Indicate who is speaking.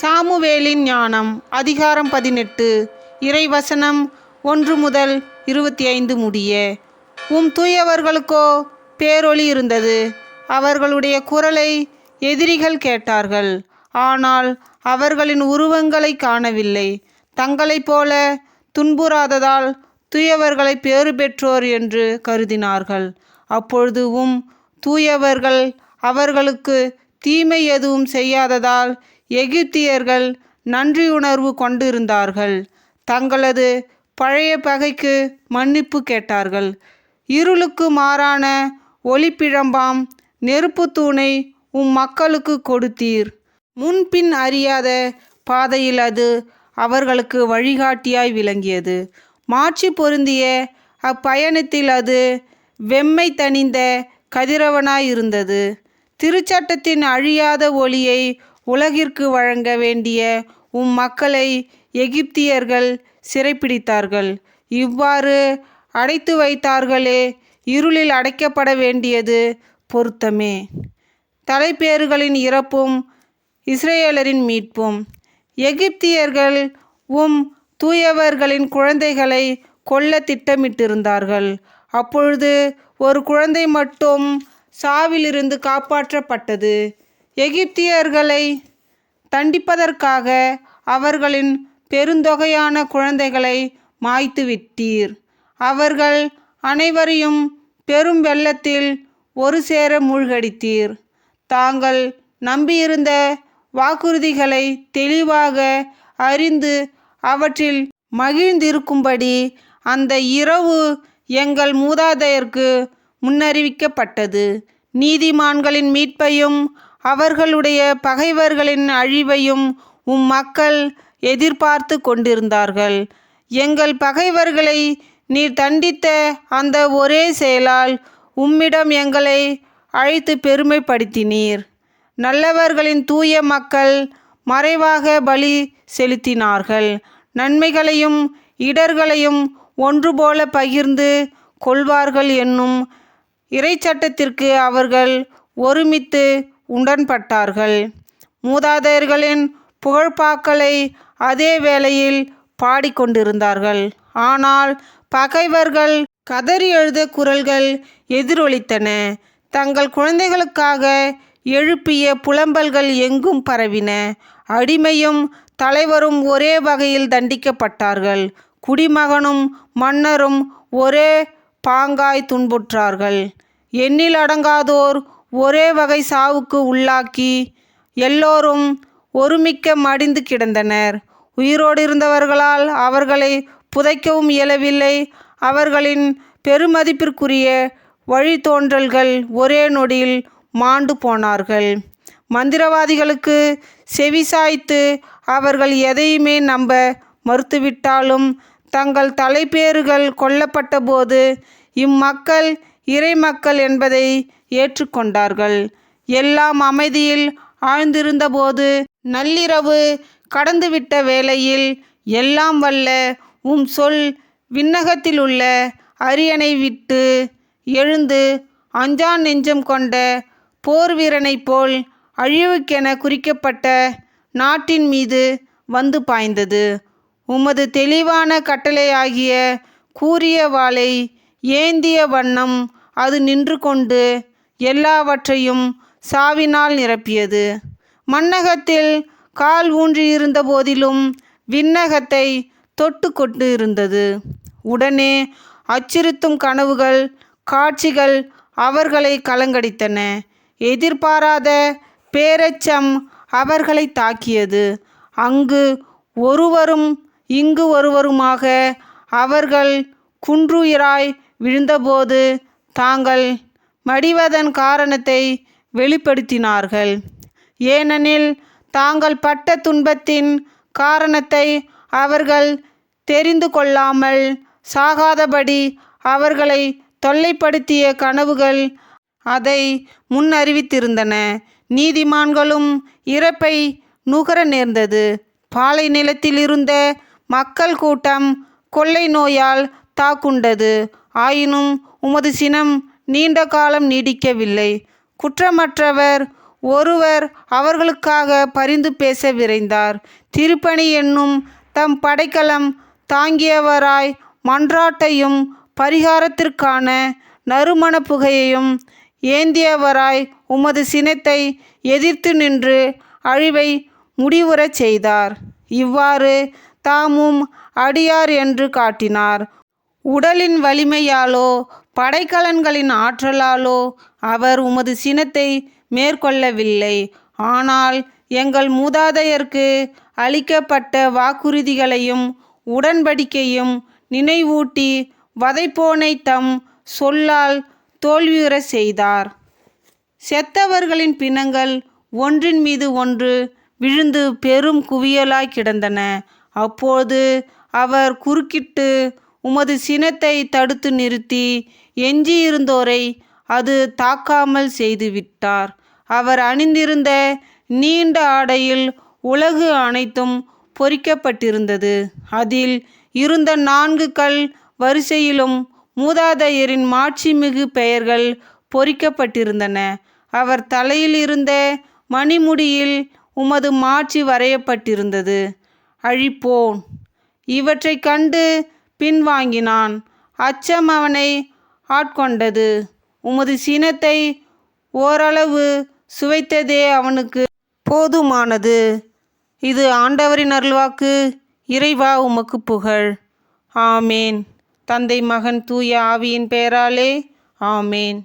Speaker 1: சாமுவேலின் ஞானம் அதிகாரம் பதினெட்டு இறைவசனம் ஒன்று முதல் இருபத்தி ஐந்து முடிய உம் தூயவர்களுக்கோ பேரொளி இருந்தது. அவர்களுடைய குரலை எதிரிகள் கேட்டார்கள். ஆனால் அவர்களின் உருவங்களை காணவில்லை. தங்களைப் போல துன்புறாததால் தூயவர்களை பேறு பெற்றோர் என்று கருதினார்கள். அப்பொழுதுவும் தூயவர்கள் அவர்களுக்கு தீமை எதுவும் செய்யாததால் எகிப்தியர்கள் நன்றியுணர்வு கொண்டிருந்தார்கள். தங்களது பழைய பகைக்கு மன்னிப்பு கேட்டார்கள். இருளுக்கு மாறான ஒளிப்பிழம்பாம் நெருப்பு தூணை உம் மக்களுக்கு கொடுத்தீர். முன்பின் அறியாத பாதையில் அது அவர்களுக்கு வழிகாட்டியாய் விளங்கியது. மாட்சி பொருந்திய அப்பயணத்தில் அது வெம்மை தணிந்த கதிரவனாய் இருந்தது. திருச்சட்டத்தின் அழியாத ஒளியை உலகிற்கு வழங்க வேண்டிய உம் மக்களை எகிப்தியர்கள் சிறைப்பிடித்தார்கள். இவ்வாறு அடைத்து வைத்தார்களே இருளில் அடைக்கப்பட வேண்டியது பொருத்தமே. தலைப்பேறுகளின் இறப்பும் இஸ்ரேலரின் மீட்பும். எகிப்தியர்கள் உம் தூயவர்களின் குழந்தைகளை கொல்ல திட்டமிட்டிருந்தார்கள். அப்பொழுது ஒரு குழந்தை மட்டும் சாவிலிருந்து காப்பாற்றப்பட்டது. எகிப்தியர்களை தண்டிப்பதற்காக அவர்களின் பெருந்தொகையான குழந்தைகளை மாய்த்து விட்டீர் அவர்கள் அனைவரையும் பெரும் வெள்ளத்தில் ஒரு சேர மூழ்கடித்தீர். தாங்கள் நம்பியிருந்த வாக்குறுதிகளை தெளிவாக அறிந்து அவற்றில் மகிழ்ந்திருக்கும்படி அந்த இரவு எங்கள் மூதாதையருக்கு முன்னறிவிக்கப்பட்டது. நீதிமான்களின் மீட்பையும் அவர்களுடைய பகைவர்களின் அழிவையும் உம் மக்கள் எதிர்பார்த்து கொண்டிருந்தார்கள். எங்கள் பகைவர்களை நீர் தண்டித்த அந்த ஒரே செயலால் உம்மிடம் எங்களை அழைத்து பெருமைப்படுத்தினீர். நல்லவர்களின் தூய மக்கள் மறைவாக பலி செலுத்தினார்கள். நன்மைகளையும் இடர்களையும் ஒன்றுபோல பகிர்ந்து கொள்வார்கள் என்னும் இறைச்சட்டத்திற்கு அவர்கள் ஒருமித்து உடன்பட்டார்கள். மூதாதையர்களின் புகழ்பாக்களை அதே வேளையில் பாடிக்கொண்டிருந்தார்கள். ஆனால் பகைவர்கள் கதறி எழுத குரல்கள் எதிரொலித்தன. தங்கள் குழந்தைகளுக்காக எழுப்பிய புலம்பல்கள் எங்கும் பரவின. அடிமையும் தலைவரும் ஒரே வகையில் தண்டிக்கப்பட்டார்கள். குடிமகனும் மன்னரும் ஒரே பாங்காய் துன்புற்றார்கள். எண்ணில் அடங்காதோர் ஒரே வகை சாவுக்கு உள்ளாக்கி எல்லோரும் ஒருமிக்க மடிந்து கிடந்தனர். உயிரோடு இருந்தவர்களால் அவர்களை புதைக்கவும் இயலவில்லை. அவர்களின் பெருமதிப்பிற்குரிய வழித்தோன்றல்கள் ஒரே நொடியில் மாண்டு போனார்கள். மந்திரவாதிகளுக்கு செவிசாய்த்து அவர்கள் எதையுமே நம்ப மறுத்துவிட்டாலும் தங்கள் தலைப்பேறுகள் கொல்லப்பட்டபோது இம்மக்கள் இறைமக்கள் என்பதை ஏற்றுக்கொண்டார்கள். எல்லாம் அமைதியில் ஆழ்ந்திருந்தபோது நள்ளிரவு கடந்துவிட்ட வேளையில் எல்லாம் வல்ல உம் சொல் விண்ணகத்திலுள்ள அரியணை விட்டு எழுந்து அஞ்சா நெஞ்சம் கொண்ட போர் வீரனைப் போல் அழிவுக்கென குறிக்கப்பட்ட நாட்டின் மீது வந்து பாய்ந்தது. உமது தெளிவான கட்டளையாகிய கூறிய வாளை ஏந்திய வண்ணம் அது நின்று கொண்டு எல்லாவற்றையும் சாவினால் நிரப்பியது. மண்ணகத்தில் கால் ஊன்றியிருந்த போதிலும் விண்ணகத்தை தொட்டு கொண்டு இருந்தது. உடனே அச்சுறுத்தும் கனவுகள் காட்சிகள் அவர்களை கலங்கடித்தன. எதிர்பாராத பேரச்சம் அவர்களை தாக்கியது. அங்கு ஒருவரும் இங்கு ஒருவருமாக அவர்கள் குன்றுயிராய் விழுந்தபோது தாங்கள் மடிவதன் காரணத்தை வெளிப்படுத்தினார்கள். ஏனெனில் தாங்கள் பட்ட துன்பத்தின் காரணத்தை அவர்கள் தெரிந்து கொள்ளாமல் சாகாதபடி அவர்களை தொல்லைப்படுத்திய கனவுகள் அதை முன்னறிவித்திருந்தன. நீதிமான்களும் இறப்பை நுகர நேர்ந்தது. பாலை நிலத்தில் இருந்த மக்கள் கூட்டம் கொள்ளை நோயால் தாக்குண்டது. ஆயினும் உமது சினம் நீண்ட காலம் நீடிக்கவில்லை. குற்றமற்றவர் ஒருவர் அவர்களுக்காக பரிந்து பேச விரைந்தார். திருப்பணி என்னும் தம் படைக்கலம் தாங்கியவராய் மன்றாட்டையும் பரிகாரத்திற்கான நறுமண புகையையும் ஏந்தியவராய் உமது சினத்தை எதிர்த்து நின்று அழிவை முடிவுறச் செய்தார். இவ்வாறு தாமும் அடியார் என்று காட்டினார். உடலின் வலிமையாலோ படைக்கலன்களின் ஆற்றலாலோ அவர் உமது சினத்தை மேற்கொள்ளவில்லை. ஆனால் எங்கள் மூதாதையர்க்கு அளிக்கப்பட்ட வாக்குறுதிகளையும் உடன்படிக்கையும் நினைவூட்டி வதைப்போனை தம் சொல்லால் தோல்வியுறச் செய்தார். செத்தவர்களின் பிணங்கள் ஒன்றின் மீது ஒன்று விழுந்து பெரும் குவியலாய் கிடந்தன. அப்போது அவர் குறுக்கிட்டு உமது சினத்தை தடுத்து நிறுத்தி எஞ்சியிருந்தோரை அது தாக்காமல் செய்துவிட்டார். அவர் அணிந்திருந்த நீண்ட ஆடையில் உலகு அனைத்தும் பொறிக்கப்பட்டிருந்தது. அதில் இருந்த நான்கு கல் வரிசையிலும் மூதாதையரின் மாட்சிமிகு பெயர்கள் பொறிக்கப்பட்டிருந்தன. அவர் தலையில் இருந்த மணிமுடியில் உமது மாட்சி வரையப்பட்டிருந்தது. அழிப்போன். இவற்றை கண்டு பின்வாங்கினான். அச்சம் அவனை ஆட்கொண்டது. உமது சினத்தை ஓரளவு சுவைத்ததே அவனுக்கு போதுமானது. இது ஆண்டவரின் அருள்வாக்கு. இறைவா உமக்கு புகழ். ஆமேன். தந்தை மகன் தூய ஆவியின் பெயராலே ஆமேன்.